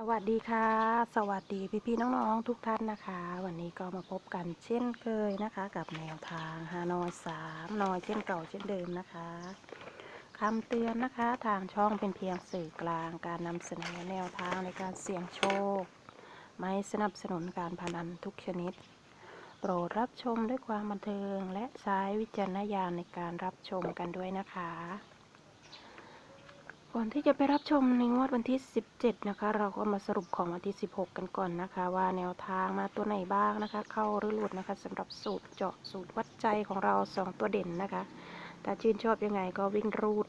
สวัสดีค่ะ สวัสดีพี่ๆน้องๆทุกท่านนะคะ วันนี้ก็มาพบกันเช่นเคยนะคะ กับแนวทางฮานอยสามนอยเช่นเก่าเช่นเดิมนะคะคำเตือนนะคะทางช่องเป็นเพียงสื่อกลางการนำเสนอแนวทางในการเสี่ยงโชค ไม่สนับสนุนการพนันทุกชนิด โปรดรับชมด้วยความบันเทิงและใช้วิจารณญาณในการรับชมกันด้วยนะคะ ก่อนที่จะไปรับชมในงวดวันที่ 17 นะคะ เราก็มาสรุปของวันที่ 16 กันก่อนนะคะ ว่าแนวทางมาตัวไหนบ้างนะคะ เข้าหรือหลุดนะคะสำหรับสูตรเจาะสูตรวัดใจของเรา 2 ตัวเด่นนะคะถ้าชื่นชอบยังไงก็วิ่งรูด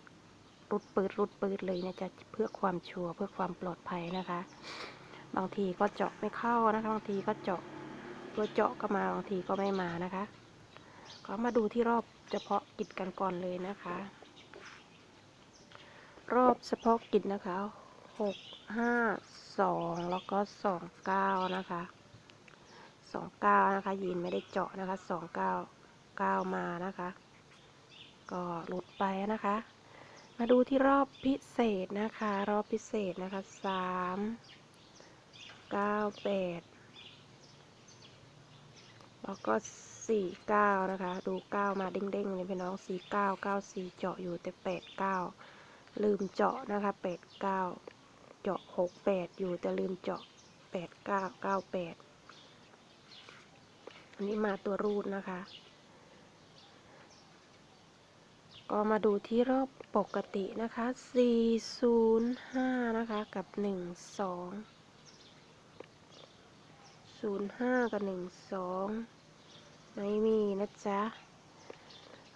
รูดปืดรูดปืดเลยนะจะเพื่อความชัวร์เพื่อความปลอดภัยนะคะ บางทีก็เจาะไม่เข้านะคะบางทีก็เจาะตัวเจาะก็มาบางทีก็ไม่มานะคะ ก็มาดูที่รอบเฉพาะกิจกันก่อนเลยนะคะ รอบเฉพาะกิจนะคะหกห้าสองแล้วก็สองเก้านะคะสองเก้านะคะยีนไม่ได้เจาะนะคะสองเก้าเก้ามานะคะ ก็หลุดไปนะคะ มาดูที่รอบพิเศษนะคะ รอบพิเศษนะคะสามเก้าแปดแล้วก็สี่เก้านะคะ ดูเก้ามาเด้งๆเลยพี่น้องสี่เก้าเก้าสี่เจาะอยู่แต่แปดเก้า ลืมเจาะนะคะแปดเก้าเจาะหกแปดอยู่แต่ลืมเจาะแปดเก้าเก้าแปดอันนี้มาตัวรูดนะคะ ก็มาดูที่รอบปกตินะคะสี่ศูนย์ห้านะคะกับหนึ่งสองศูนย์ห้ากับหนึ่งสองไม่มีนะจ๊ะ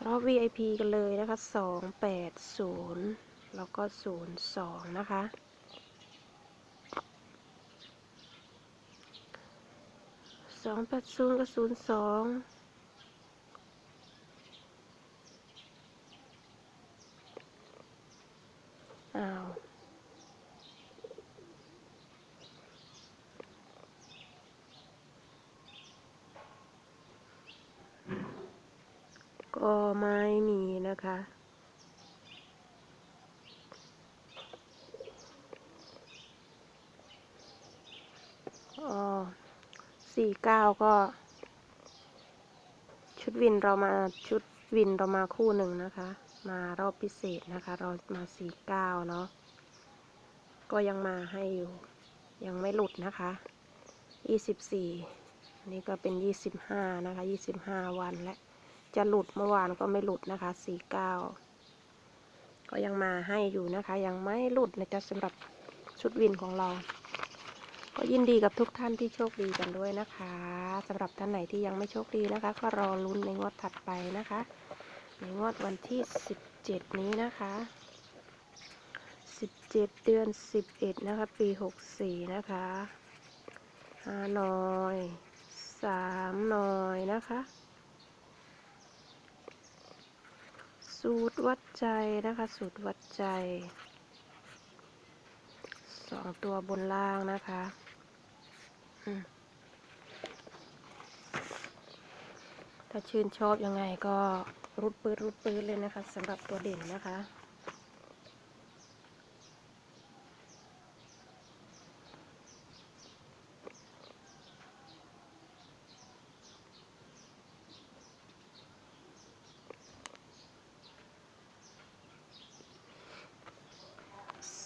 รอบ VIP กันเลยนะคะสอง แล้วก็ศูนย์สองนะคะ สองแปดศูนย์กับศูนย์สองอ้าวก็ไม่มีนะคะ สี่เก้าก็ ชุดวินเรามาชุดวินเรามาคู่หนึ่งนะคะ มารอบพิเศษนะคะ เรามาสี่เก้าเนาะก็ยังมาให้อยู่ ยังไม่หลุดนะคะยี่สิบสี่นี่ก็เป็นยี่สิบห้านะคะยี่สิบห้าวันและจะหลุดเมื่อวานก็ไม่หลุดนะคะสี่เก้าก็ยังมาให้อยู่นะคะ ยังไม่หลุดนะจ๊ะสำหรับชุดวินของเรา ก็ยินดีกับทุกท่านที่โชคดีกันด้วยนะคะสำหรับท่านไหนที่ยังไม่โชคดีนะคะ ก็รอลุ้นในงวดถัดไปนะคะ ในงวดวันที่ 17 นี้นะคะ 17 เดือน 11 นะคะ ปี 64 นะคะห้าหน่อยสามหน่อยนะคะ สูตรวัดใจนะคะ สูตรวัดใจ สองตัวบนล่างนะคะถ้าชื่นชอบยังไงก็รุดปืดรุดปืดเลยนะคะสำหรับตัวเด่นนะคะ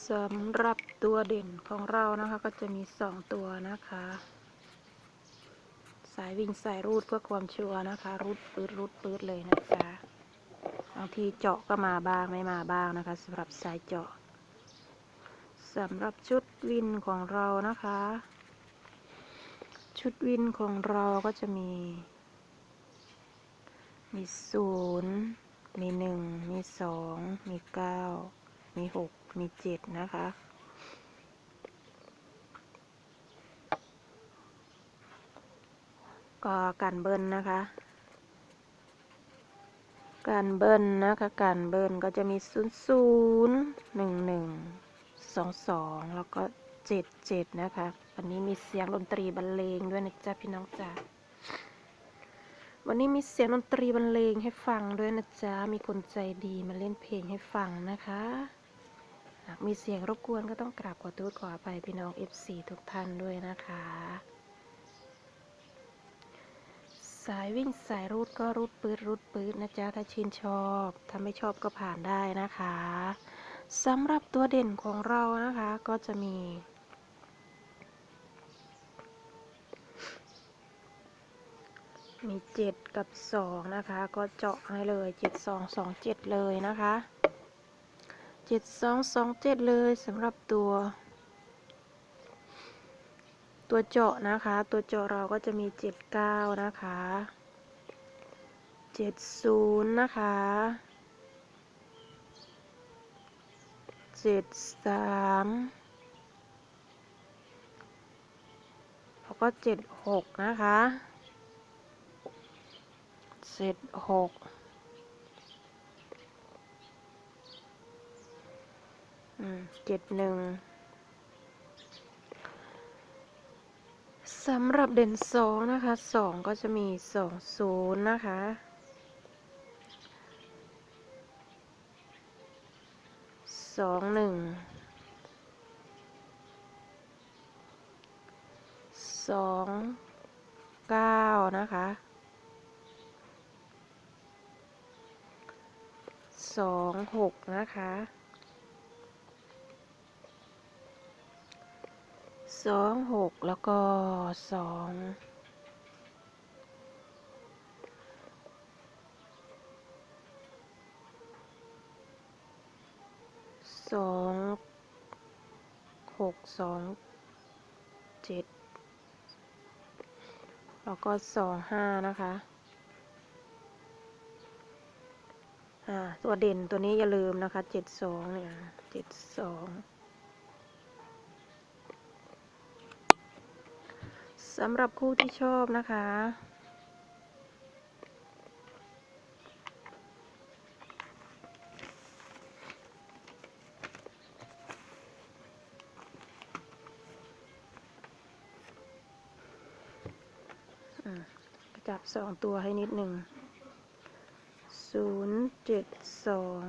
สำหรับตัวเด่นของเรานะคะ ก็จะมีสองตัวนะคะ สายวิ่งสายรูดเพื่อความชัวร์นะคะ รูดปืดรูดปืดเลยนะจ๊ะบางทีเจาะก็มาบ้างไม่มาบ้างนะคะสำหรับสายเจาะสำหรับชุดวินของเรานะคะ ชุดวินของเราก็จะมี มีศูนย์มีหนึ่งมีสองมีเก้า มีหกมีเจ็ดนะคะ ก็การเบิ้ลนะคะ การเบิ้ลนะคะ การเบิ้ลก็จะมีศูนย์ศูนย์หนึ่งหนึ่งสองสองแล้วก็เจ็ดเจ็ดนะคะ วันนี้มีเสียงดนตรีบรรเลงด้วยนะจ๊ะพี่น้องจ๋าวันนี้มีเสียงดนตรีบรรเลงให้ฟังด้วยนะจ๊ะ มีคนใจดีมาเล่นเพลงให้ฟังนะคะ หากมีเสียงรบกวนก็ต้องกราบขอโทษขออภัยพี่น้อง FC ทุกท่านด้วยนะคะ สายวิ่งสายรูดก็รูดปืดรูดปืดนะจ๊ะ ถ้าชื่นชอบถ้าไม่ชอบก็ผ่านได้นะคะสำหรับตัวเด่นของเรานะคะก็จะมีมี 7 กับ 2 นะคะ ก็เจาะให้เลย 7 2 2 7 เลยนะคะ 7 2 2 7 เลยสำหรับตัว ตัวเจาะนะคะ ตัวเจาะเราก็จะมี 7 9 นะคะ 7 0 นะคะ 7 3แล้วก็7 6นะคะเจ็ดหก เจ็ดหนึ่งสำหรับเด่นสองนะคะสองก็จะมีสองศูนย์นะคะสองหนึ่งสองเก้านะคะสองหกนะคะ สองหกแล้วก็สองสองหกสองเจ็ดแล้วก็สองห้านะคะ อ่า ตัวเด่นตัวนี้อย่าลืมนะคะเจ็ดสองเนี่ยเจ็ดสอง สำหรับคู่ที่ชอบนะคะ จับสองตัวให้นิดหนึ่ง ศูนย์เจ็ดสอง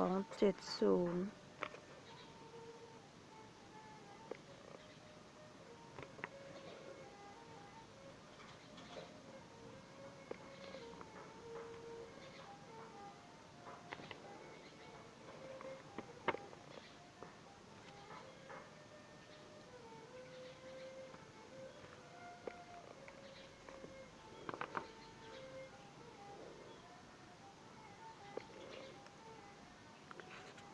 องเจ็ดศูนย์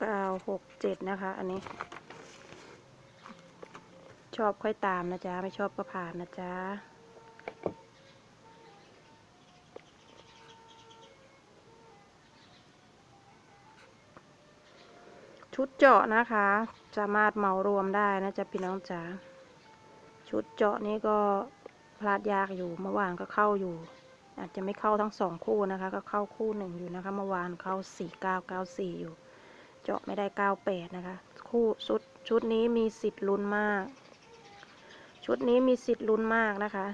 ก้าหกเจ็ดนะคะ อันนี้ ชอบค่อยตามนะจ๊ะ ไม่ชอบก็ผ่านนะจ๊ะชุดเจาะนะคะ สามารถเหมารวมได้นะจ๊ะพี่น้องจ๋าชุดเจาะนี้ก็พลาดยากอยู่เมื่อวานก็เข้าอยู่ อาจจะไม่เข้าทั้งสองคู่นะคะ ก็เข้าคู่หนึ่งอยู่นะคะเมื่อวานเข้าสี่เก้าเก้าสี่อยู่ เจาะไม่ได้เก้าแปดนะคะ คู่ชุดชุดนี้มีสิทธิ์ลุ้นมาก ชุดนี้มีสิทธิ์ลุ้นมากนะคะ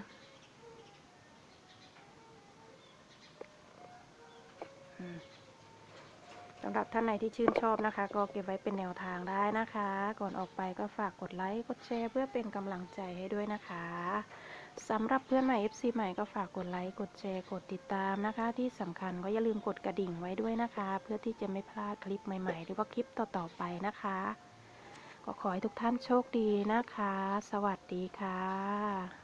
สำหรับท่านไหนที่ชื่นชอบนะคะ ก็เก็บไว้เป็นแนวทางได้นะคะ ก่อนออกไปก็ฝากกดไลค์ กดแชร์เพื่อเป็นกำลังใจให้ด้วยนะคะ สำหรับเพื่อนใหม่ FC ใหม่ก็ฝากกดไลค์กดแชร์กดติดตามนะคะ ที่สำคัญก็อย่าลืมกดกระดิ่งไว้ด้วยนะคะ เพื่อที่จะไม่พลาดคลิปใหม่ๆ หรือว่าคลิปต่อๆไปนะคะ ก็ขอให้ทุกท่านโชคดีนะคะ สวัสดีค่ะ